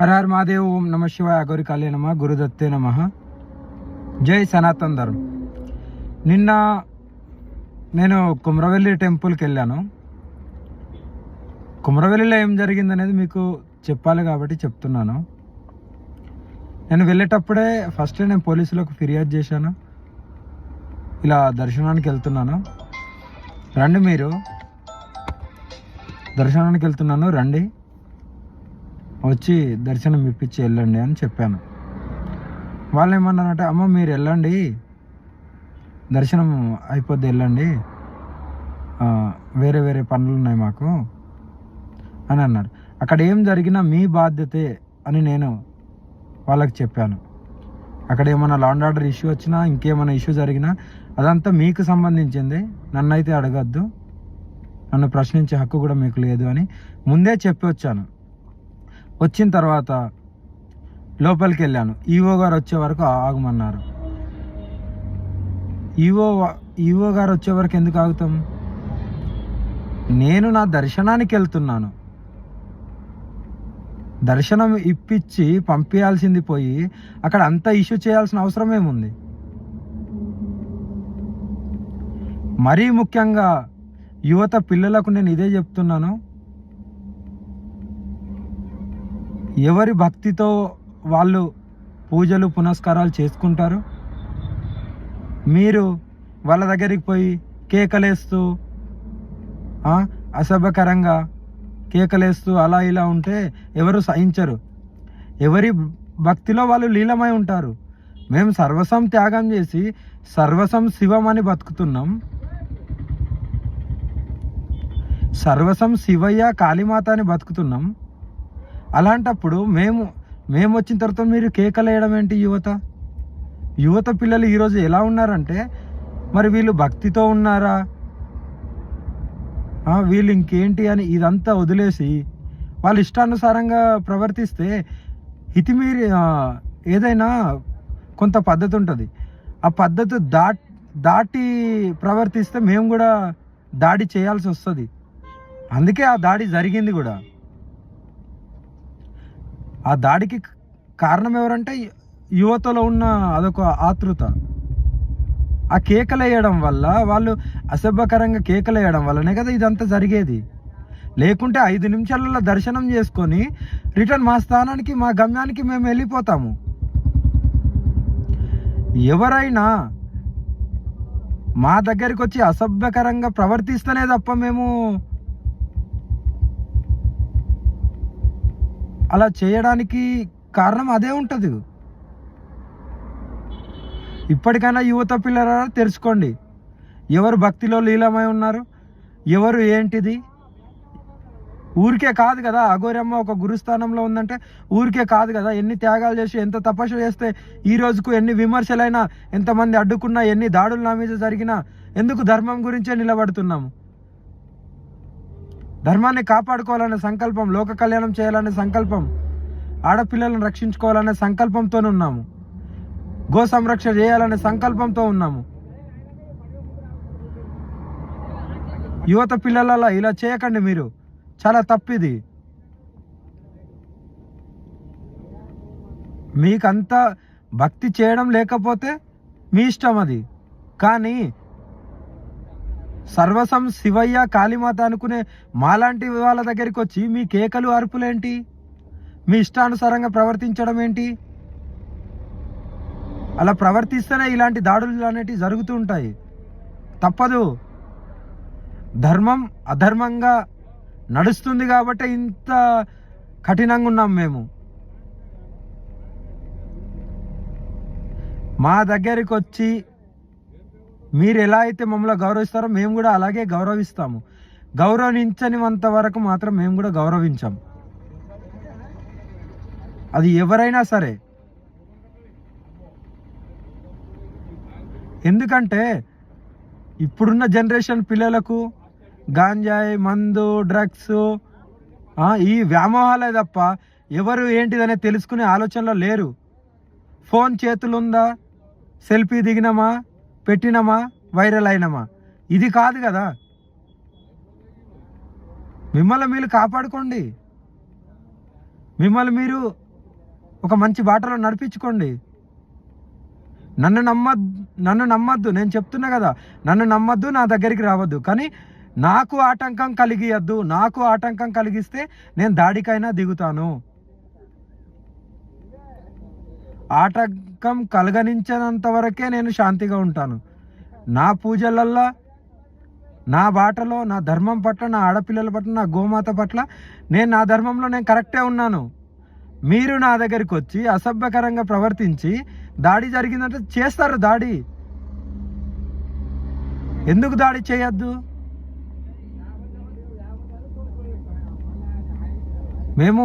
హర హర మహాదేవ్ ఓం నమ శివాయ గౌరి నమ గురుదత్తే నమ జై సనాతన్ ధర్మ నిన్న నేను కుమ్రవెల్లి టెంపుల్కి వెళ్ళాను. కుమ్రవెల్లిలో ఏం జరిగిందనేది మీకు చెప్పాలి కాబట్టి చెప్తున్నాను. నేను వెళ్ళేటప్పుడే ఫస్ట్ నేను పోలీసులకు ఫిర్యాదు చేశాను. ఇలా దర్శనానికి వెళ్తున్నాను. రండి మీరు. దర్శనానికి వెళ్తున్నాను రండి. వచ్చి దర్శనం ఇప్పించి వెళ్ళండి అని చెప్పాను. వాళ్ళు ఏమన్నారంటే అమ్మ మీరు వెళ్ళండి. దర్శనం అయిపోద్ది వెళ్ళండి. వేరే వేరే పనులు ఉన్నాయి మాకు. అని అన్నారు. అక్కడ ఏం జరిగినా మీ బాధ్యతే అని నేను వాళ్ళకి చెప్పాను. అక్కడ ఏమైనా లాండ్ ఆర్డర్ ఇష్యూ వచ్చినా ఇంకేమైనా ఇష్యూ జరిగినా అదంతా మీకు సంబంధించింది. నన్నైతే అడగద్దు. నన్ను ప్రశ్నించే హక్కు కూడా మీకు లేదు అని ముందే చెప్పి వచ్చాను. వచ్చిన తర్వాత లోపలికి వెళ్ళాను ఈవో గారు వచ్చే వరకు ఆగమన్నారు. ఈవో ఈవో గారు వచ్చే వరకు ఎందుకు ఆగుతాం? నేను నా దర్శనానికి వెళ్తున్నాను. దర్శనం ఇప్పించి పంపించాల్సింది పోయి అక్కడ అంత ఇష్యూ చేయాల్సిన అవసరం ఏముంది? మరీ ముఖ్యంగా యువత పిల్లలకు నేను ఇదే చెప్తున్నాను. ఎవరి భక్తితో వాళ్ళు పూజలు పునస్కారాలు చేసుకుంటారు? మీరు వాళ్ళ దగ్గరికి పోయి కేకలేస్తూ అసభ్యకరంగా కేకలేస్తూ అలా ఇలా ఉంటే ఎవరు సహించరు. ఎవరి భక్తిలో వాళ్ళు లీలమై ఉంటారు. మేము సర్వసం త్యాగం చేసి సర్వసం శివం అని బతుకుతున్నాం. సర్వసం శివయ్య కాళీమాత అని బతుకుతున్నాం. అలాంటప్పుడు మేము మేము వచ్చిన తర్వాత మీరు కేకలు వేయడం ఏంటి యువత? యువత పిల్లలు ఈరోజు ఎలా ఉన్నారంటే మరి వీళ్ళు భక్తితో ఉన్నారా? వీళ్ళు ఇంకేంటి అని ఇదంతా వదిలేసి వాళ్ళ ఇష్టానుసారంగా ప్రవర్తిస్తే ఇతిమీరి ఏదైనా కొంత పద్ధతి ఉంటుంది. ఆ పద్ధతి దాట్ దాటి ప్రవర్తిస్తే మేము కూడా దాడి చేయాల్సి వస్తుంది. అందుకే ఆ దాడి జరిగింది కూడా. ఆ దాడికి కారణం ఎవరంటే యువతలో ఉన్న అదొక ఆతృత. ఆ కేకలేయడం వల్ల వాళ్ళు అసభ్యకరంగా కేకలేయడం వల్లనే కదా ఇదంతా జరిగేది. లేకుంటే ఐదు నిమిషాలలో దర్శనం చేసుకొని రిటర్న్ మా స్థానానికి మా గమ్యానికి మేము వెళ్ళిపోతాము. ఎవరైనా మా దగ్గరికి వచ్చి అసభ్యకరంగా ప్రవర్తిస్తేనే తప్ప మేము అలా చేయడానికి కారణం అదే ఉంటుంది. ఇప్పటికైనా యువత పిల్లరా తెలుసుకోండి. ఎవరు భక్తిలో లీలమై ఉన్నారు? ఎవరు ఏంటిది? ఊరికే కాదు కదా అఘోరమ్మ ఒక గురుస్థానంలో ఉందంటే ఊరికే కాదు కదా ఎన్ని త్యాగాలు చేసి ఎంత తపస్సు చేస్తే ఈ రోజుకు ఎన్ని విమర్శలైనా ఎంతమంది అడ్డుకున్నా ఎన్ని దాడులు నా మీద జరిగినా ఎందుకు ధర్మం గురించే నిలబడుతున్నాము? ధర్మాన్ని కాపాడుకోవాలనే సంకల్పం లోక కళ్యాణం చేయాలనే సంకల్పం ఆడపిల్లలను రక్షించుకోవాలనే సంకల్పంతో ఉన్నాము. గో సంరక్షణ చేయాలనే సంకల్పంతో ఉన్నాము. యువత పిల్లలలో ఇలా చేయకండి మీరు. చాలా తప్పిది. మీకంత భక్తి చేయడం లేకపోతే మీ ఇష్టం అది. కానీ సర్వసం శివయ్య కాళీమాత అనుకునే మాలాంటి వాళ్ళ దగ్గరికి వచ్చి మీ కేకలు అరుపులేంటి? మీ ఇష్టానుసారంగా ప్రవర్తించడం ఏంటి? అలా ప్రవర్తిస్తేనే ఇలాంటి దాడులు అనేటివి జరుగుతూ ఉంటాయి. తప్పదు. ధర్మం అధర్మంగా నడుస్తుంది కాబట్టి ఇంత కఠినంగా ఉన్నాం మేము. మా దగ్గరికి వచ్చి మీరు ఎలా అయితే మమ్మల్ని గౌరవిస్తారో మేము కూడా అలాగే గౌరవిస్తాము. గౌరవించనివంత వరకు మాత్రం మేము కూడా గౌరవించాం. అది ఎవరైనా సరే. ఎందుకంటే ఇప్పుడున్న జనరేషన్ పిల్లలకు గాంజాయి మందు డ్రగ్స్ ఈ వ్యామోహాలే తప్ప ఎవరు ఏంటిదనే తెలుసుకునే ఆలోచనలో లేరు. ఫోన్ చేతులు ఉందా సెల్ఫీ దిగినామా? పెట్టినమా? వైరల్ అయినమా? ఇది కాదు కదా. మిమ్మల్ని మీరు కాపాడుకోండి. మిమ్మల్ని మీరు ఒక మంచి బాటలో నడిపించుకోండి. నన్ను నమ్మద్దు నన్ను నమ్మద్దు. నేను చెప్తున్నా కదా నన్ను నమ్మద్దు నా దగ్గరికి రావద్దు. కానీ నాకు ఆటంకం కలిగియద్దు. నాకు ఆటంకం కలిగిస్తే నేను దాడికైనా దిగుతాను. ఆటంకం కలగనించినంత వరకే నేను శాంతిగా ఉంటాను. నా పూజలల్లో నా బాటలో నా ధర్మం పట్ల నా ఆడపిల్లల పట్ల నా గోమాత పట్ల నేను నా ధర్మంలో నేను కరెక్టే ఉన్నాను. మీరు నా దగ్గరికి వచ్చి అసభ్యకరంగా ప్రవర్తించి దాడి జరిగిందంటే చేస్తారు దాడి. ఎందుకు దాడి చేయొద్దు? మేము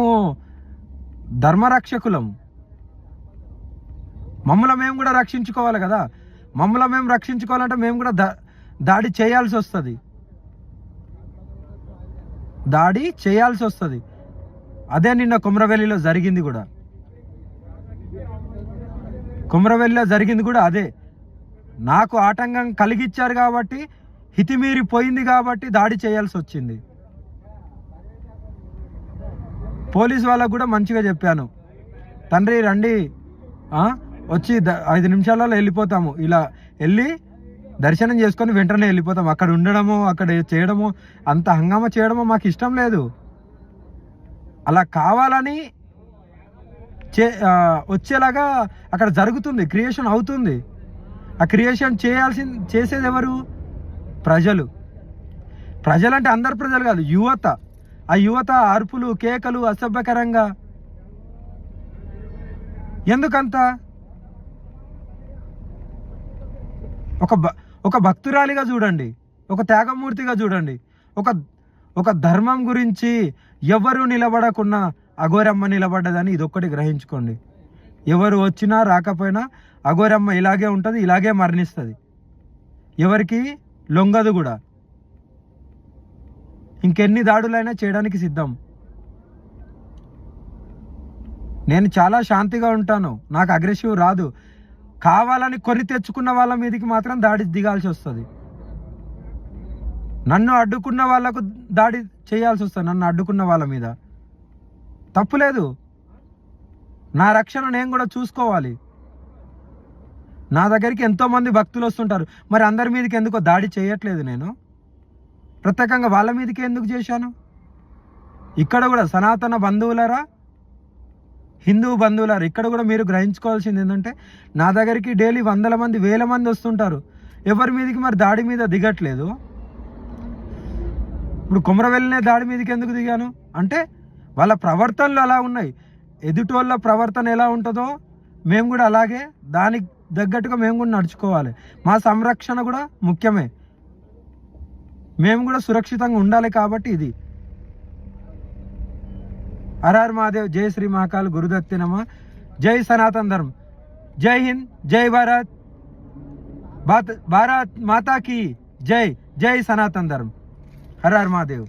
ధర్మరక్షకులం. మమ్మల్ని మేము కూడా రక్షించుకోవాలి కదా. మమ్మల్ని మేము రక్షించుకోవాలంటే మేము కూడా దా దాడి చేయాల్సి వస్తుంది. దాడి చేయాల్సి వస్తుంది. అదే నిన్న కుమ్రవెల్లిలో జరిగింది కూడా. కుమ్రవెల్లిలో జరిగింది కూడా అదే. నాకు ఆటంకం కలిగిచ్చారు కాబట్టి హితిమీరి పోయింది కాబట్టి దాడి చేయాల్సి వచ్చింది. పోలీస్ వాళ్ళకు కూడా మంచిగా చెప్పాను. తండ్రి రండి. ఆ, వచ్చి ద- ఐదు నిమిషాలలో వెళ్ళిపోతాము. ఇలా వెళ్ళి దర్శనం చేసుకొని వెంటనే వెళ్ళిపోతాం అక్కడ ఉండడము అక్కడ చేయడము అంత హంగామా చేయడము మాకు ఇష్టం లేదు. అలా కావాలని చే వచ్చేలాగా అక్కడ జరుగుతుంది. క్రియేషన్ అవుతుంది. ఆ క్రియేషన్ చేయాల్సి చేసేది ఎవరు? ప్రజలు. ప్రజలంటే అందరు ప్రజలు కాదు యువత. ఆ యువత అరుపులు కేకలు అసభ్యకరంగా. ఎందుకంత? ఒక ఒక భక్తురాలిగా చూడండి. ఒక త్యాగమూర్తిగా చూడండి. ఒక ఒక ధర్మం గురించి ఎవరు నిలబడకున్నా అఘోరమ్మ నిలబడ్డదని ఇదొక్కటి గ్రహించుకోండి. ఎవరు వచ్చినా రాకపోయినా అఘోరమ్మ ఇలాగే ఉంటుంది ఇలాగే మరణిస్తుంది. ఎవరికి? లొంగదు కూడా. ఇంకెన్ని దాడులైనా చేయడానికి సిద్ధం. నేను చాలా శాంతిగా ఉంటాను. నాకు అగ్రెసివ్ రాదు. కావాలని కొని తెచ్చుకున్న వాళ్ళ మీదకి మాత్రం దాడి దిగాల్సి వస్తుంది. నన్ను అడ్డుకున్న వాళ్ళకు దాడి చేయాల్సి వస్తుంది నన్ను అడ్డుకున్న వాళ్ళ మీద. తప్పులేదు నా రక్షణ నేను కూడా చూసుకోవాలి. నా దగ్గరికి ఎంతోమంది భక్తులు వస్తుంటారు. మరి అందరి మీదకి ఎందుకో దాడి చేయట్లేదు నేను? ప్రత్యేకంగా వాళ్ళ మీదకి ఎందుకు చేశాను? ఇక్కడ కూడా సనాతన బంధువులరా? హిందూ బంధువులారు ఇక్కడ కూడా మీరు గ్రహించుకోవాల్సింది ఏంటంటే నా దగ్గరికి డైలీ వందల మంది వేల మంది వస్తుంటారు. ఎవరి మీదకి మరి దాడి మీద దిగట్లేదు? ఇప్పుడు కుమరవెల్లినే దాడి మీదకి ఎందుకు దిగాను? అంటే వాళ్ళ ప్రవర్తనలు అలా ఉన్నాయి. ఎదుటోళ్ళ ప్రవర్తన ఎలా ఉంటుందో మేము కూడా అలాగే దానికి తగ్గట్టుగా మేము కూడా నడుచుకోవాలి. మా సంరక్షణ కూడా ముఖ్యమే. మేము కూడా సురక్షితంగా ఉండాలి కాబట్టి ఇది. హర్ మహాదేవ్ జై శ్రీ మహాకాల్ గురుదత్తి నమ. జై సనాతన్ ధర్మ. జై హింద్ జై భారత్. భారత్ మాతా की జై జై సనాతన్ ధర్మ. హర్ హర్ మహాదేవ్.